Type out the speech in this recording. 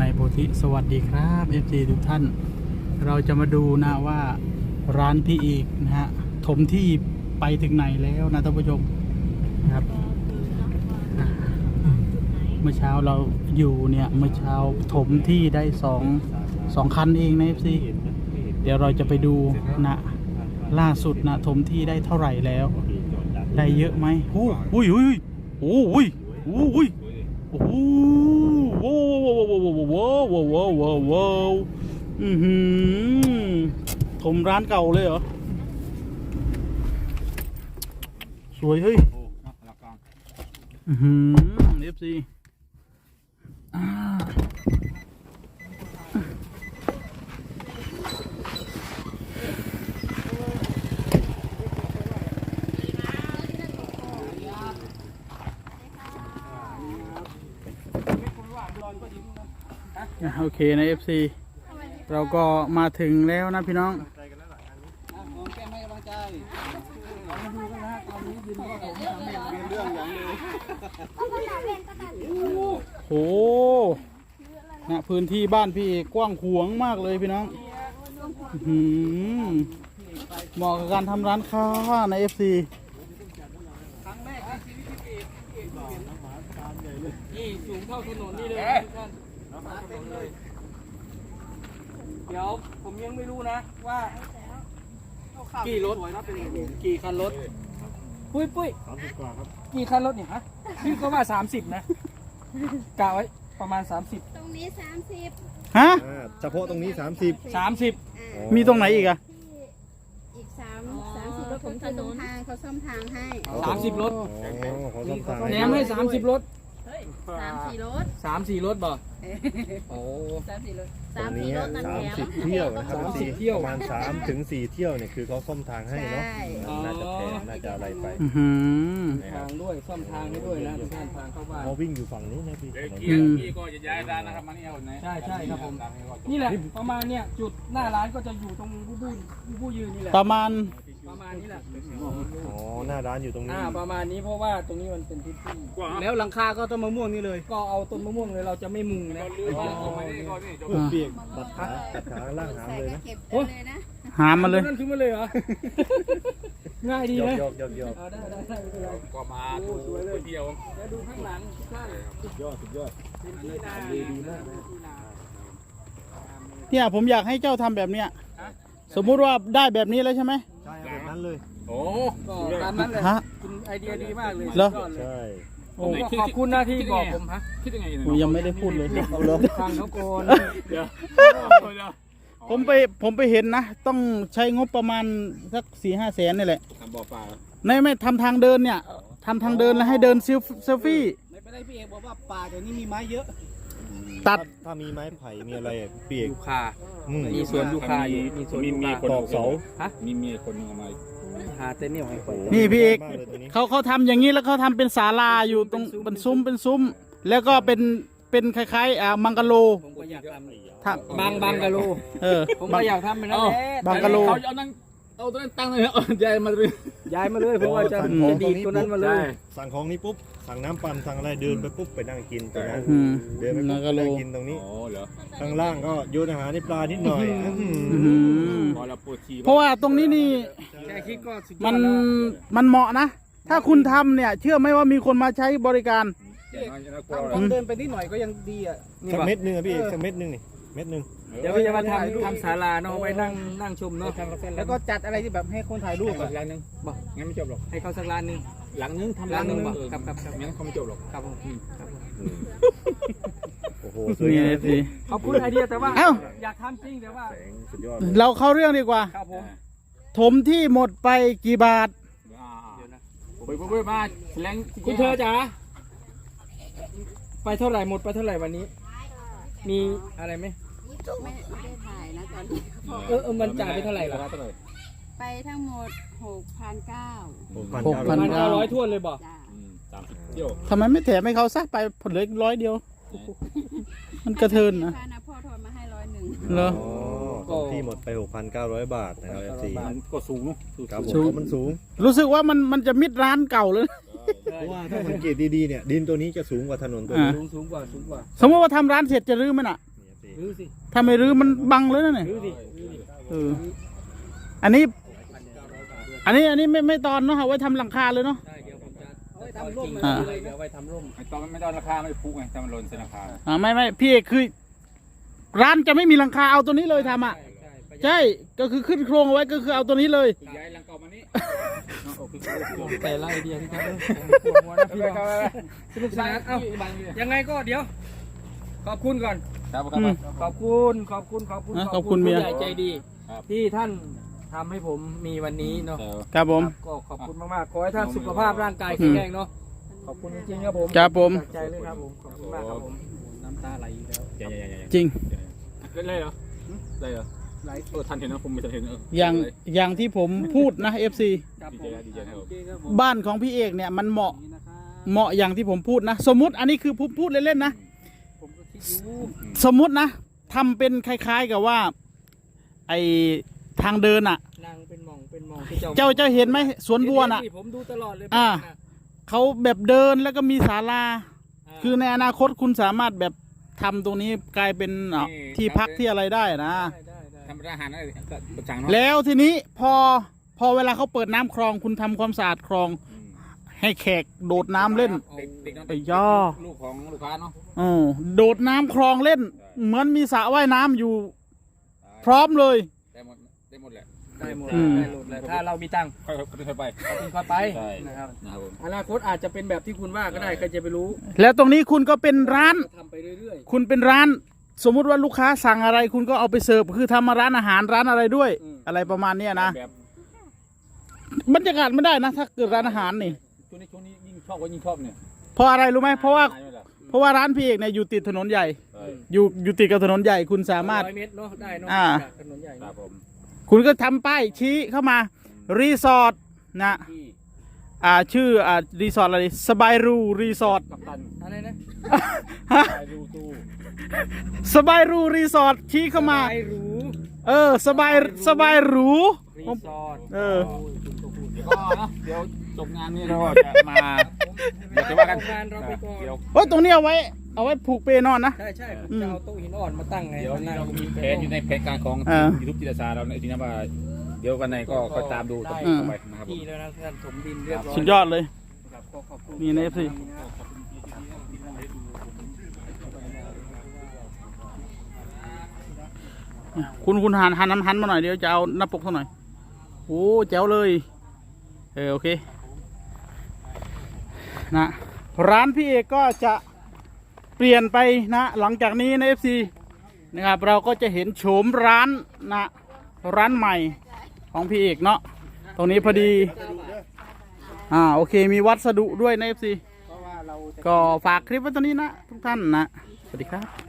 ในโพธิสวัสดีครับ FG ทุกท่าน เราจะมาดูนะว่าร้านพี่อีกนะฮะถมที่ไปถึงไหนแล้วนะท่านผู้ชมนะครับเมื่อเช้าเราอยู่เนี่ยเมื่อเช้าถมที่ได้สองสองคันเองนะ FC เดี๋ยวเราจะไปดูนะล่าสุดนะถมที่ได้เท่าไหร่แล้ว ได้เยอะไหมโอ้อุ้ยอุ้ยโอ้ยโอ้ยโอ้โหว้า วว้าวว้าวว้าวว้าวว้าวว้าวอือหือถมร้านเก่าเลยเหรอ สวยเฮ้ยอือหือเอฟซีอ่า เคนะเอฟซีเราก็มาถึงแล้วนะพี่น้องของแก้มให้กำลังใจเรามาดูกันนะตอนนี้ยืนรอผมทำให้เรื่องอย่างเลยโหนะพื้นที่บ้านพี่เอกกว้างขวางมากเลยพี่น้องอื้อหือเหมาะกับการทำร้านค้าใน FC ครั้งแรกในชีวิตพี่เอกพี่เอกเห็นนี่สูงเท่าถนนนี่เลยทุกท่าน มาเต็มเลย เดี๋ยวผมยังไม่รู้นะว่ากี่รถกี่คันรถ ปุ้ยปุ้ยกี่คันรถเนี่ยฮะพี่ก็ว่าสามสิบนะกะไว้ประมาณสามสิบตรงนี้สามสิบฮะอ่าเฉพาะตรงนี้ 30สามสิบมีตรงไหนอีกอะอีกสามสามสิบรถผมถนนทางเขาซ่อมทางให้ สามสิบรถอ๋อเขาต้องทางแหนมให้สามสิบรถ สามสี่รถสามสี่รถบ่โอ้ สามสี่รถตรสามงสี่นี้รถนั่นแถม30เที่ยวนะครับสามสิบสี่เที่ยว ประมาณ3ถึง4เที่ยวเนี่ยคือเขาซ่อมทางให้เนาะใช่ น่าจะแพงน่าจะอะไรไปอื้อหือทางด้วยซ่อมทางให้ด้วยนะทุกท่านทางเข้าบ้าน เขาวิ่งอยู่ฝั่งนี้นะพี่ถนนอืมพี่ก็จะย้ายร้านนะครับมานี่เอาไหนใช่ใช่ครับผม นี่แหละประมาณเนี้ยจุดหน้าร้านก็จะอยู่ตรงบูบูบูบูยืนนี่แหละประมาณ ประมาณนี้แหละอ๋อหน้าร้านอยู่ตรงนี้อ่าประมาณนี้เพราะว่าตรงนี้มันเป็นพื้นที่แล้วหลังคาก็ต้นมะม่วงนี่เลยก็เอาต้นมะม่วงเลยเราจะไม่มุงนะเอามานี่ก่อนนี่จบโอ้เปียกตัดขาตัดขาล่างหางใส่เลยก็นะเก็บได้เลยนะหามาเลยนั่นคือมาเลยเหรอง่ายดียอกนะยอกยอกยอกเอาได้ได้ได้ไม่เป็นไรก็มาดูไปเที่ยวเดี๋ยวดูข้างหลังทุกท่านสุดยอดสุดยอดเป็นที่นาดีมากนะที่นาเนี่ยผมอยากให้เจ้าทำแบบเนี้ยสมมุติว่าได้แบบนี้แล้วใช่ไหมใช่แบบ นั้นเลย โอ้ก็ตามนั้นเลยฮะ คุณไอเดียดีมากเลยเหรอ สุดยอดเลยใช่ผมก็ขอบคุณนะที่บอกผมฮะคิดยังไงผมยังไม่ได้พูดเลย เอาเลยทางเขาโกนเดี๋ยวเดี๋ยวผมไปผมไปเห็นนะ ต้องใช้งบประมาณสักสี่ห้าแสนนี่แหละทำบ่อปลาในไม่ทำทางเดินเนี่ยทำทางเดินแล้วให้เดินเซลเซลฟี่ ไม่เป็นไรพี่เอกบอกว่าป่าเดี๋ยวนี้มีไม้เยอะ ตัด ถ้ามีไม้ไผ่มีอะไรอะเปียกยูคา อืม มีสวนยูคาอยู่มีสวนมียูมีคาคนตอกเสา ฮะมีมีคนนึงเอามาหาเต้นเหนี่ยวให้ไปนี่พี่เอก มากเลยตัวนี้เขาเขาทำอย่างนี้แล้วเขาทำเป็นศาลาอยู่ตรงเป็นซุ้มเป็นซุ้ม แล้วก็เป็นเป็นคล้ายๆอ่ามังกะโลผมก็อยากทำถ้าบางบางกะโลเออผมบาก็งอยากทำเป็นนั่นแหละบางกะโล เขาเอานั่ง เอาตัวนั้นตั้งเลยเอาย้ายมาเลยย้ายมาเลยเพราะว่าจะสั่งของจะดีดตัวนั้นมาเลยสั่งของนี้ปุ๊บ สั่งน้ำปั่นสั่งอะไรเดินไปปุ๊บไปนั่งกินตรงนั้นอืม เดินไปมัปุ๊งบกะโลนั่งกินตรงนี้โอ้เหรอข้างล่างก็โยนอาหารในปลานิดหน่อยอื้อหืออื้อหือพอเราปวดฉี่เพราะว่าตรงนี้นี่แค่คิดก็สุดยอมัดนแล้วมันเหมาะนะ ถ้าคุณทำเนี่ย เชื่อไหมว่ามีคนมาใช้บริการต้องเดินไปนิดหน่อยก็ยังดีอะนี่สักว่ะเม็ดหนึงอะพี่เอกสักเม็ดหนึงนี่เม็ดหนึง เดี๋ยวพี่จะมาทำทำศาลาเนาะเอาไว้นั่งนั่งชมเนาะแล้วก็จัดอะไรที่แบบให้คนถ่ายรูปอะร้านนึงบอกงั้นไม่จบหรอกให้เขาสักร้านหนึงหลังนึงทำร้านหนึ่งเอบ่อครับครับครับงั้นเขาไม่จบหรอกครับผมครับผมโอ้โหสวยนี่งามเลยสิขอบคุณไอเดียแต่ว่าเอ้าอยากทำจริงแต่ว่าแสงสุดยอดเราเข้าเรื่องดีกว่าครับผมถมที่หมดไปกี่บาทอ่าเดี๋ยวนะไปไปไปมาแสลงคุณเธอจ๋าไปเท่าไหร่หมดไปเท่าไหร่วันนี้ มีอะไรไหม ไม่ไม่ได้ถ่ายนะตอนนี้เออเออมันจ่ายไปเท่าไหร่ล่ะเท่าไหร่ไปทั้งหมดหกพันเก้าหกพันหกเก้าพัประนมาณเก้าร้อยทั่วนเลยบอกจ้าอืมสามสิบเที่ยวทำไมไม่แถมให้เขาซะไปผลเหลืออีกร้อยเดียว มันกระเทินนะ ค่านะพ่อโทรมาให้ร้อยหนึ่งเหรออ๋อที่หมดไป 6,900 บาทนะครับ FC มันก็สูงเนอะครับผสูง มมันสูงรู้สึกว่ามันมันจะมิดร้านเก่าเลย เพราะว่าถ้าสังเกตดีๆเนี่ยดินตัวนี้จะสูงกว่าถนนตัวอ่านี้ สูงสูงกว่าสูงกว่าสมมติว่าทำร้านเสร็จจะรื้อไหมน่ะ รื้อสิถ้าไม่รื้อมันบังเลยนะเนี่ยรื้อสิรื้อสิเอออันนี้ อันนี้อันนี้ไม่ไม่ตอนเนาะเอาไว้ทำหลังคาเลยเนาะ ใช่เดี๋ยวผมจะเอาไว้ทำร่มอ่า เลยเดี๋ยวเอาไว้ทำร่มไม่ต้องไม่ต้องราคาไม่พุกไงแต่มันหล่นเส้นราคาอ่าไม่ไม่พี่เอกคือ ร้านจะไม่มีหลังคาเอาตัวนี้เลยทำอะ ใช่ใช่ก็คือขึ้นโครงเอาไว้ก็คือเอาตัวนี้เลย ย้ายหลังเก่ามานี่แต่ละไอเดียที่ทำเลยปวดหัวนะพี่น้องสนุกสนานเอ้า ยังไงก็เดี๋ยว ขอบคุณก่อน ครับคอืรัมบขอบคุณขอบคุณขอบคุณอะขอบคุณเมีย ผู้ใหญ่ใจดี ครับ ที่ท่านทำให้ผมมีวันนี้เนาะครับผม ครับก็ขอบคุณมากๆขอให้ท่านสุขภาพร่างกายแข็งแรงเนาะขอบคุณจริงๆครับผมครับผม จากใจเลยครับผมขอบคุณมากครับผมน้ำตาไหลอีกแล้วใหญ่ใหญ่ใหญ่จริงเล่นเลยเหรอเลยเหรอไหลเออทันเห็นนะผมไม่ทันเห็นเอออย่างอย่างที่ผมพูดนะ FC ครับดีผใจมดีใจครับโอเคครับผมบ้านของพี่เอกเนี่ยมันเหมาะนี่นะครับเหมาะอย่างที่ผมพูดนะ สมมติอันนี้คือผมพูดเล่นๆนะผมก็คิดอยู่ สมมุตินะทำเป็นคล้าย ๆกับว่า ไอทางเดินอะ นางเป็นหมองเป็นหมองที่เจ้าเจ้าเห็นไหมสวนบัวน่ะ เห็ผมดูตลอดเลยอ่าอะเขาแบบเดินแล้วก็มีศาลาา คือในอนาคตคุณสามารถแบบทำตรงนี้กลายเป็นอะที่พักที่อะไรได้นะ ได้ได้ได้ทำร้านอาหารอะไรก็ประจังเนาะแล้วทีนี้พอพอเวลาเขาเปิดน้ำคลองคุณทำความสะอาดคลอง ให้แขกโดดน้ำเล่น เด็กเด็กน้องไอ้ย่อ ลูกของลูกค้าเนาะออโดดน้ำคลองเล่น เหมือนมีสระว่ายน้ำอยู่ พร้อมเลย ได้หมดได้หมดแหละได้หมดอืม ได้หมดเลยถ้าเรามีตังค์ค่อยๆค่อยๆไป คุณค่อยไปใช่ นะครับนะครับผม อนาคตอาจจะเป็นแบบที่คุณว่าก็ได้ใครจะไปรู้แล้วตรงนี้คุณก็เป็นร้านทำไปเรื่อยคุณเป็นร้าน สมมุติว่าลูกค้าสั่งอะไร คุณก็เอาไปเสิร์ฟคือทำมาร้านอาหารร้านอะไรด้วย อะไรประมาณเนี้ยนะแบบบรรยากาศไม่ได้นะ ถ้าเกิดร้านอาหารนี่ ช่วงนี้ช่วงนี้ยิ่งชอบก็ยิ่งชอบเนี่ยเพราะอะไรรู้ไหมเพราะว่าหยไปแล้วเพราะว่าร้านพี่เอกเนี่ยอยู่ติดถนนใหญ่ใช่อยู่อยู่ติดกับถนนใหญ่คุณสาๆมารถ ร้อยเมตรเนาะได้เนาะอ่า จากถนนใหญ่ครัเนาะบผมคุณก็ทำป้ายชี้เข้ามารีสอร์ทนะที่อ่าชื่ออ่ารีสอร์ทอะไรสบายรูรีสอร์ท กัปตันอะไรนะฮะไปดูตู้สบายรูรีสอร์ทชี้เข้ามาสบยหรูเออ สบายสบายหรู รีสอร์ทเออโยคุณก็พูดเดี๋ยวก็เนาะเดี๋ยว จบงานนี้เราก็จะมา เดี๋ยวจะว่ากันงานเราไปก่อนเดี๋ยว โอ้ยตรงนี้เอาไว้ เอาไว้ผูกเปนอนนะ ใช่ใช่ผมอืมจะเอาโต๊ะหินอ่อนมาตั้งไงเดี๋ยวนั่งเรามีแผนอยู่ในแผนการของอ่ายูทูบจิตรศาสตร์เราในที่นั้นว่า เดี๋ยวกันในก็ก็ตามดูต่ออืม ไปนะครับผมที่แล้วนะท่านถมดินเรียบร้อยสุดยอดเลย ครับขอขอบคุณมีใน FC คุณคุณหันหันน้ำหันมาหน่อยเดี๋ยวจะเอาหน้าปกเท่าหน่อย โอ้แจ๋วเลย เออโอเค นะร้านพี่เอกก็จะเปลี่ยนไปนะ หลังจากนี้ใน FC นะครับเราก็จะเห็นโฉมร้านนะร้านใหม่ของพี่เอกเนาะตรงนี้พอดีอ่าโอเคมีวัสดุด้วยในเพราะเอฟซก็ฝากคลิปไว้ตรงนี้นะ ทุกท่านนะ สวัสดีครับ